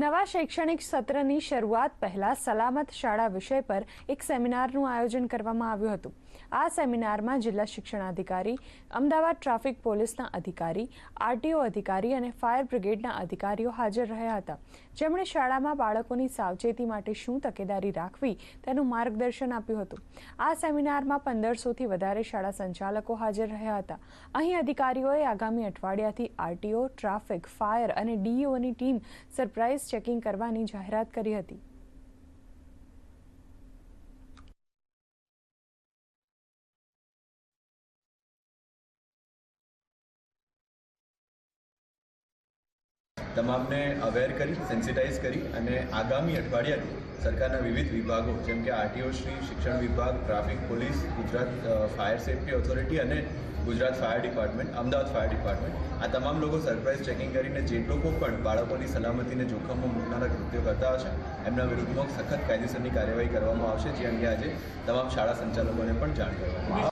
નવા શૈક્ષણિક સત્રની શરૂઆત પહેલા સલામત શાળા વિષય પર એક સેમિનારનું આયોજન કરવામાં આવ્યું હતું. આ સેમિનારમાં જિલ્લા શિક્ષણાધિકારી, અમદાવાદ ટ્રાફિક પોલીસના અધિકારી, આરટીઓ અધિકારી અને ફાયર બ્રિગેડના અધિકારીઓ હાજર રહ્યા હતા. જેમણે શાળામાં બાળકોની સાવચેતી માટે શું તકેદારી રાખવી તેનું માર્ગદર્શન આપ્યું હતું. આ સેમિનારમાં પંદરસોથી વધારે શાળા સંચાલકો હાજર રહ્યા હતા. અહીં અધિકારીઓએ આગામી અઠવાડિયાથી આરટીઓ, ટ્રાફિક, ફાયર અને ડીઈઓની ટીમ સરપ્રાઇઝ ચેકિંગ કરવાની જાહેરાત કરી હતી. તમામને અવેર કરી સેન્સિટાઇઝ કરી અને આગામી અઠવાડિયાથી સરકારના વિવિધ વિભાગો, જેમ કે આરટીઓ શ્રી, શિક્ષણ વિભાગ, traffic police, Gujarat fire safety authority અને Gujarat fire department Ahmedabad fire department આ તમામ લોકો સરપ્રાઇઝ ચેકિંગ કરીને જે લોકો પણ બાળકોની સલામતીને જોખમમાં મૂકનારા કૃત્યો કરતા હશે એમના વિરુદ્ધમાં સખત કાયદેસરની કાર્યવાહી કરવામાં આવશે, જે અંગે આજે તમામ શાળા સંચાલકોને પણ જાણ કરવામાં